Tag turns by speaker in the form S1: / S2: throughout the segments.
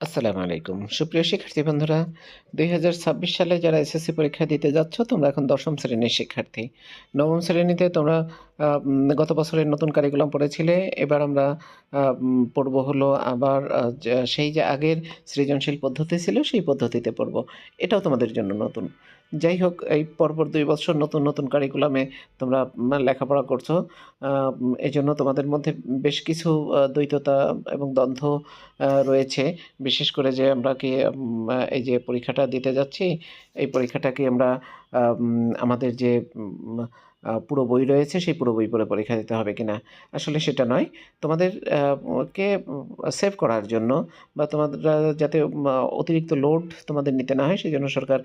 S1: আসসালামু আলাইকুম। সুপ্রিয় শিক্ষার্থী বন্ধুরা, দুই হাজার ছাব্বিশ সালে যারা এসএসসি পরীক্ষা দিতে যাচ্ছ, তোমরা এখন দশম শ্রেণির শিক্ষার্থী। নবম শ্রেণীতে তোমরা গত বছরের নতুন কারিকুলাম পড়েছিলে। এবার আমরা পড়ব হলো আবার সেই যে আগের সৃজনশীল পদ্ধতি ছিল, সেই পদ্ধতিতে পড়ব। এটাও তোমাদের জন্য নতুন। যাই হোক, এই পরপর দুই বছর নতুন, নতুন কারিকুলামে তোমরা লেখাপড়া করছ। এই জন্য তোমাদের মধ্যে বেশ কিছু দ্বৈততা এবং দ্বন্দ্ব রয়েছে। বিশেষ করে যে আমরা কি এই যে পরীক্ষাটা দিতে যাচ্ছি, এই পরীক্ষাটা কি আমরা আমাদের যে পুরো বই রয়েছে, সেই পুরো বই পড়ে পরীক্ষা দিতে হবে কিনা? আসলে সেটা নয়। তোমাদের কে সেভ করার জন্য বা তোমাদরা যাতে অতিরিক্ত লোড তোমাদের নিতে না হয়, সেই জন্য সরকার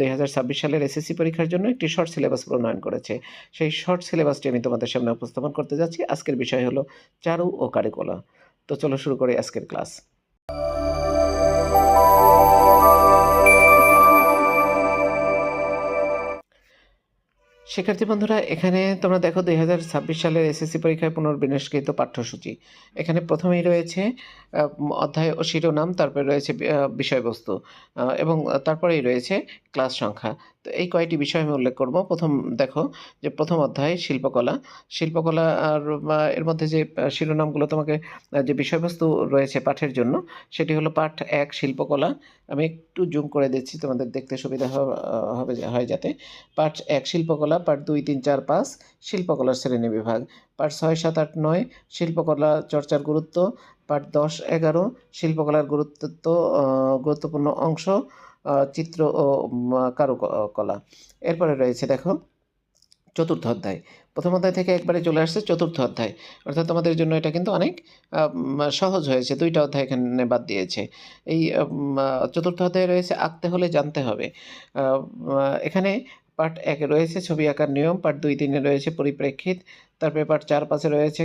S1: ২০২৬ সালের এসএসসি পরীক্ষার জন্য একটি শর্ট সিলেবাস প্রণয়ন করেছে। সেই শর্ট সিলেবাসটি আমি তোমাদের সামনে উপস্থাপন করতে যাচ্ছি। আজকের বিষয় হলো চারু ও কারিকুলা। তো চলো শুরু করি আজকের ক্লাস। শিক্ষার্থী বন্ধুরা, এখানে তোমরা দেখো ২০২৬ সালের এসএসসি পরীক্ষায় পুনর্বিন্যাসকৃত পাঠ্যসূচি। এখানে প্রথমেই রয়েছে অধ্যায় ও শিরোনাম, তারপরে রয়েছে বিষয়বস্তু এবং তারপরেই রয়েছে ক্লাস সংখ্যা। তো এই কয়টি বিষয় আমি উল্লেখ করব। প্রথম দেখো যে প্রথম অধ্যায় শিল্পকলা। শিল্পকলা আর এর মধ্যে যে শিরোনামগুলো তোমাকে যে বিষয়বস্তু রয়েছে পাঠের জন্য, সেটি হলো পাঠ এক শিল্পকলা। আমি একটু জুম করে দিচ্ছি তোমাদের দেখতে সুবিধা হবে হয় যাতে। পাঠ এক শিল্পকলা, পাঠ ২, ৩, ৪, ৫ শিল্পকলার শ্রেণি বিভাগ পার্ট ছয় সাত আট নয় শিল্পকলা চর্চার গুরুত্ব। পার্ট দশ এগারো শিল্পকলার গুরুত্ব গুরুত্বপূর্ণ অংশ চিত্র ও মা কারু ক কলা। এরপরে রয়েছে দেখো চতুর্থ অধ্যায়। প্রথম অধ্যায় থেকে একবারে চলে আসছে চতুর্থ অধ্যায়। অর্থাৎ তোমাদের জন্য এটা কিন্তু অনেক সহজ হয়েছে। দুইটা অধ্যায় এখানে বাদ দিয়েছে। এই চতুর্থ আ ৪র্থ অধ্যায়ে রয়েছে আঁকতে হলে জানতে হবে। এখানে পাঠ ১ এ রয়েছে ছবি আঁকার নিয়ম, ২, ৩ এ রয়েছে পরিপ্রেক্ষিত, তারপরে ৪, ৫ এ রয়েছে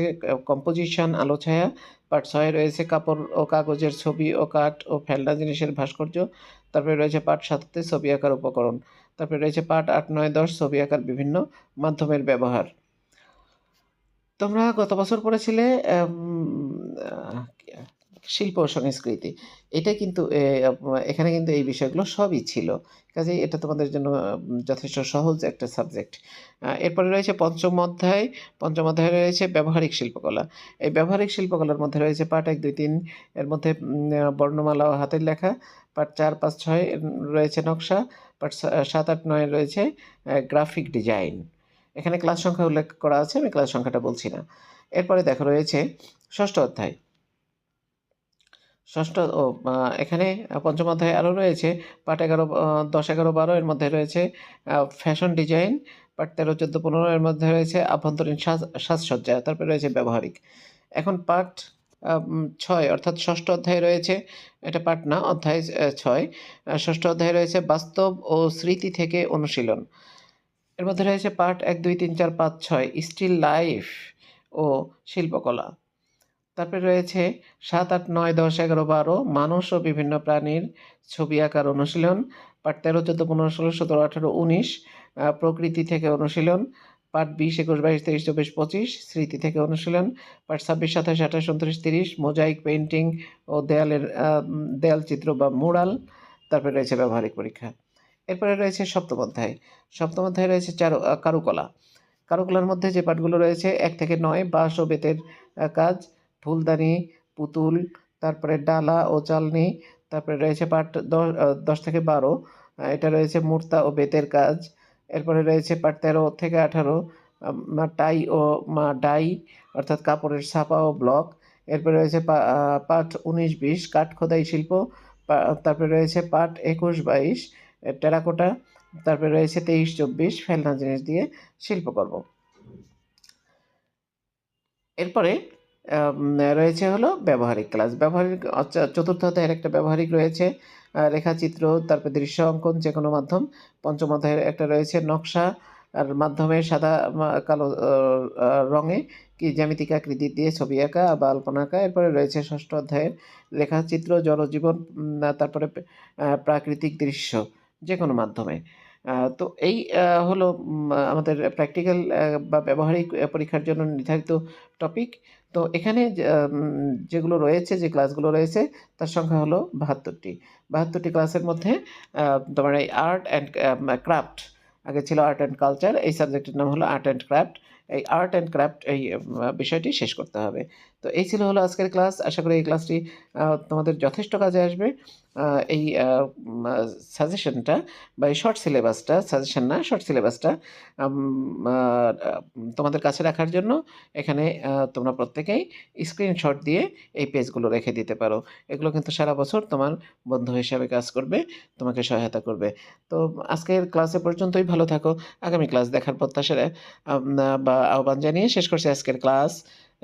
S1: কম্পোজিশন আলো ছায়া, ৬ এ রয়েছে কাপড় ও কাগজের ছবি ও কাঠ ও ফেলনা জিনিসের ভাস্কর্য, তারপরে রয়েছে পাঠ ৭ তে ছবি আঁকার উপকরণ, তারপরে রয়েছে পাঠ ৮, ৯, ১০ ছবি আঁকার বিভিন্ন মাধ্যমের ব্যবহার। তোমরা গত বছর পড়েছিলে শিল্প সংস্কৃতি। এটা কিন্তু এখানে কিন্তু এই বিষয়গুলো সবই ছিল। কাজেই এটা তোমাদের জন্য যথেষ্ট সহজ একটা সাবজেক্ট। এরপরে রয়েছে পঞ্চম অধ্যায়। পঞ্চম অধ্যায়ে রয়েছে ব্যবহারিক শিল্পকলা। এই ব্যবহারিক শিল্পকলার মধ্যে রয়েছে পাঠ ১, ২, ৩ এর মধ্যে বর্ণমালা ও হাতের লেখা। পাঠ ৪, ৫, ৬ রয়েছে নকশা। পাঠ সাত আট নয় রয়েছে গ্রাফিক ডিজাইন। এখানে ক্লাস সংখ্যা উল্লেখ করা আছে। আমি ক্লাস সংখ্যাটা বলছি না। এরপরে দেখো রয়েছে ষষ্ঠ অধ্যায়। ৬ষ্ঠ ও এখানে পঞ্চম অধ্যায়ে আরও রয়েছে পাঠ এগারো দশ এগারো বারো এর মধ্যে রয়েছে ফ্যাশন ডিজাইন। পাঠ ১৩, ১৪, ১৫ এর মধ্যে রয়েছে আভ্যন্তরীণ সাজ সাজসজ্জা। তারপরে রয়েছে ব্যবহারিক। এখন পাঠ ছয় অর্থাৎ ষষ্ঠ অধ্যায়ে রয়েছে এটা পাঠ না অধ্যায় অ্যা ৬ আ ৬ষ্ঠ অধ্যায়ে রয়েছে বাস্তব ও স্মৃতি থেকে অনুশীলন। এর মধ্যে রয়েছে পাঠ ১, ২, ৩, ৪, ৫, ৬ স্টিল লাইফ ও শিল্পকলা। তারপরে রয়েছে ৭, ৮, ৯, ১০, ১১, ১২ মানুষ ও বিভিন্ন প্রাণীর ছবি আঁকার অনুশীলন। পাঠ ১৩, ১৪, ১৫, ১৬, ১৭, ১৮, ১৯ আ প্রকৃতি থেকে অনুশীলন। পাঠ ২০, ২১, ২২, ২৩, ২৪, ২৫ স্মৃতি থেকে অনুশীলন। পাঠ ২৬, ২৭, ২৮, ২৯, ৩০ মোজাইক পেন্টিং ও দেয়ালের দেয়াল চিত্র বা মুরাল। তারপরে রয়েছে ব্যবহারিক পরীক্ষা। এরপরে রয়েছে ৭ম অধ্যায়। ৭ম অধ্যায়ে রয়েছে চারু কারুকলা। কারুকলার মধ্যে যে পাঠগুলো রয়েছে এক থেকে নয় বাঁশ ও বেতের কাজ, ফুলদানি, পুতুল, তারপরে ডালা ও চালনি। তারপরে রয়েছে পাঠ দশ ১০ থেকে বারো এটা রয়েছে মূর্তা ও বেতের কাজ। এরপরে রয়েছে পাঠ ১৩ থেকে আঠারো টাই ও ডাই অর্থাৎ কাপড়ের ছাপা ও ব্লক। এরপরে রয়েছে পা আ পাঠ ১৯, ২০ কাঠ খোদাই শিল্প। তারপরে রয়েছে পাট একুশ বাইশ টেরাকোটা। তারপরে রয়েছে ২৩, ২৪ ফেলনা জিনিস দিয়ে শিল্পকর্ম। এরপরে রয়েছে হলো ব্যবহারিক ক্লাস। ব্যবহারিক আচ্ছা ৪র্থ অধ্যায়ের একটা ব্যবহারিক রয়েছে রেখাচিত্র, তারপরে দৃশ্য অঙ্কন যে কোনো মাধ্যম। পঞ্চম অধ্যায়ের একটা রয়েছে নকশা আর মাধ্যমে সাদা কালো রঙে কি জ্যামিতিক আকৃতি দিয়ে ছবি আঁকা বা আলপনা আঁকা। এরপরে রয়েছে ষষ্ঠ অধ্যায়ের রেখাচিত্র, জনজীবন তারপরে প্রাকৃতিক দৃশ্য যে কোনো মাধ্যমে। তো এই হলো আমাদের প্র্যাকটিক্যাল বা ব্যবহারিক পরীক্ষার জন্য নির্ধারিত টপিক তো এখানে যেগুলো রয়েছে, যে ক্লাসগুলো রয়েছে, তার সংখ্যা হলো বাহাত্তরটি। বাহাত্তরটি ক্লাসের মধ্যে তোমার এই আর্ট অ্যান্ড ক্রাফট আগে ছিল আর্ট অ্যান্ড কালচার এই সাবজেক্টের নাম হলো আর্ট অ্যান্ড ক্রাফট এই আর্ট অ্যান্ড ক্রাফট এই বিষয়টি শেষ করতে হবে। তো এই ছিল হলো আজকের ক্লাস। আশা করি এই ক্লাসটি তোমাদের যথেষ্ট কাজে আসবে। এই সাজেশনটা বা এই শর্ট সিলেবাসটা সাজেশন না শর্ট সিলেবাসটা তোমাদের কাছে রাখার জন্য এখানে তোমরা প্রত্যেকেই স্ক্রিনশট দিয়ে এই পেজগুলো রেখে দিতে পারো। এগুলো কিন্তু সারা বছর তোমার বন্ধু হিসাবে কাজ করবে, তোমাকে সহায়তা করবে। তো আজকের ক্লাসে পর্যন্তই, ভালো থাকো। আগামী ক্লাস দেখার প্রত্যাশা বা আহ্বান জানিয়ে শেষ করছি আজকের ক্লাস